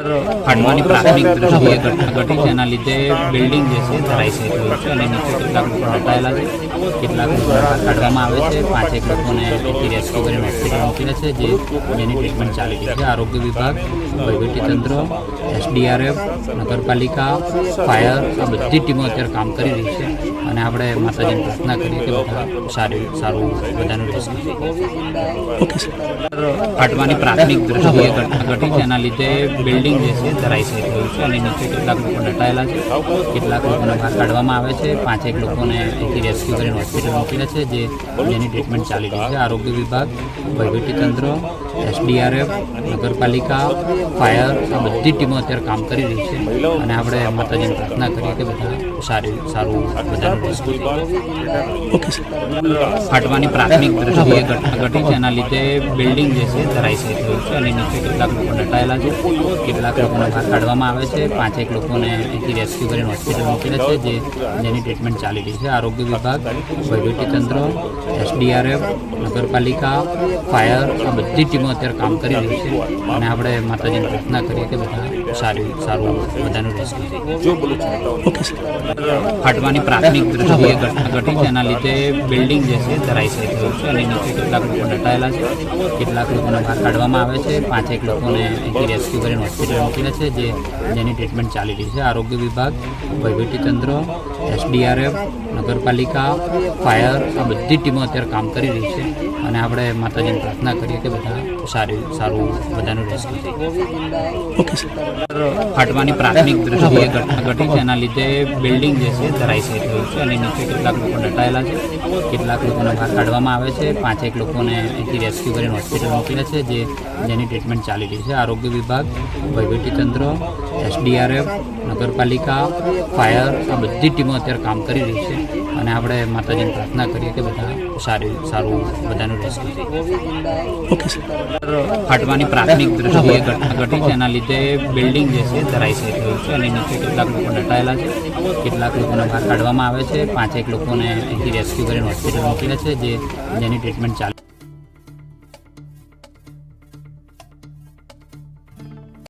ફાટવાની પ્રાથમિક દ્રષ્ટિએ ઘટી છે એના લીધે બિલ્ડિંગ જે છે ધરાઈ છે અને નીચે કેટલાક લોકો દટાયેલા છે. કેટલાક કાઢવામાં આવે છે. પાંચેક લોકોને અહીંથી રેસ્ક્યુ કરીને હોસ્પિટલ મોકલે છે, જે જેની ટ્રીટમેન્ટ ચાલી રહી છે. આરોગ્ય વિભાગ વહીવટીતંત્ર એસડીઆરએફ, નગરપાલિકા, ફાયર, આ બધી ટીમો અત્યારે કામ કરી રહી છે. અને આપણે માતાજીને પ્રાર્થના કરીએ કે બધા સારી સારું બધાનું થશે. ફાટવાની પ્રાથમિક દ્રષ્ટિએ ઘટના ઘટી છે એના લીધે બિલ્ડિંગ જે છે ધરાઈ થઈ ગયું છે અને નીચે કેટલાક લોકો દટાયેલા છે. કેટલાક લોકોને બહાર કાઢવામાં આવે છે. પાંચેક લોકોને અહીંથી રેસ્ક્યુ કરીને હોસ્પિટલ મોકલ્યા છે જે જેની ટ્રીટમેન્ટ ચાલી રહી છે. આરોગ્ય વિભાગ વહીવટીતંત્ર એસડીઆરએફ નગરપાલિકા ફાયર આ બધી ટીમો અત્યારે કામ કરી રહી છે. અને આપણે માતાજીને પ્રાર્થના કરીએ કે બધા સારી સારું બધાનું ફાટવાની પ્રાથમિક દ્રષ્ટિએ ઘટી છે એના લીધે બિલ્ડિંગ જે છે ધરાઈ થઈ ગયું છે અને નીચે કેટલાક લોકો દટાયેલા છે. કેટલાક લોકોને બહાર કાઢવામાં આવે છે. પાંચેક લોકોને અહીંથી રેસ્ક્યુ કરીને હોસ્પિટલ મોકલ્યા છે જે જેની ટ્રીટમેન્ટ ચાલી રહી છે. આરોગ્ય વિભાગ વહીવટીતંત્ર એસડીઆરએફ નગરપાલિકા ફાયર આ બધી ટીમો અત્યારે કામ કરી રહી છે. અને આપણે માતાજીને પ્રાર્થના કરીએ કે બધા સારી સારું બધાનું રેસ્ક્યુ ફાટવાની પ્રાથમિક દ્રષ્ટિએ ઘટના ઘટી તેના લીધે બિલ્ડિંગ જે છે ધરાઈ થઈ ગયું છે અને નીચે કેટલાક લોકો દટાયેલા છે. કેટલાક લોકોને બહાર કાઢવામાં આવે છે. પાંચેક લોકોને અહીંથી રેસ્ક્યુ કરીને હોસ્પિટલ મોકલ્યા છે જે જેની ટ્રીટમેન્ટ ચાલી રહી છે. આરોગ્ય વિભાગ વહીવટીતંત્ર એસડીઆરએફ નગરપાલિકા ફાયર આ બધી ટીમો અત્યારે કામ કરી રહી છે અને આપણે માતાજીને પ્રાર્થના કરીએ કે બધા સારી સારું બધાનું રેસ્ક્યુ ફાટવાની પ્રાથમિક દ્રષ્ટિએ ઘટના ઘટી છે એના લીધે બિલ્ડિંગ જે છે ધરાઈ થઈ રહ્યું છે અને નીચે કેટલાક લોકો દટાયેલા છે કેટલાક લોકોને બહાર કાઢવામાં આવે છે પાંચેક લોકોને અહીંથી રેસ્ક્યુ કરીને હોસ્પિટલ મોકલ્યા છે જે જેની ટ્રીટમેન્ટ ચાલી રહી છે. આરોગ્ય વિભાગ વહીવટીતંત્ર એસડીઆરએફ નગરપાલિકા ફાયર આ બધી ટીમો અત્યારે કામ કરી રહી છે અને આપણે માતાજીને પ્રાર્થના કરીએ કે બધા સારી સારું બધાનું રેસ્ક્યુ ફાટવાની પ્રાથમિક દ્રષ્ટિએ ઘટના ઘટી છે એના લીધે બિલ્ડિંગ જે છે ધરાઈ થઈ ગયું છે અને નીચે કેટલાક લોકો દટાયેલા છે કેટલાક લોકોને બહાર કાઢવામાં આવે છે પાંચેક લોકોને અહીંથી રેસ્ક્યુ કરીને હોસ્પિટલ મોકલ્યા છે જે જેની ટ્રીટમેન્ટ ચાલી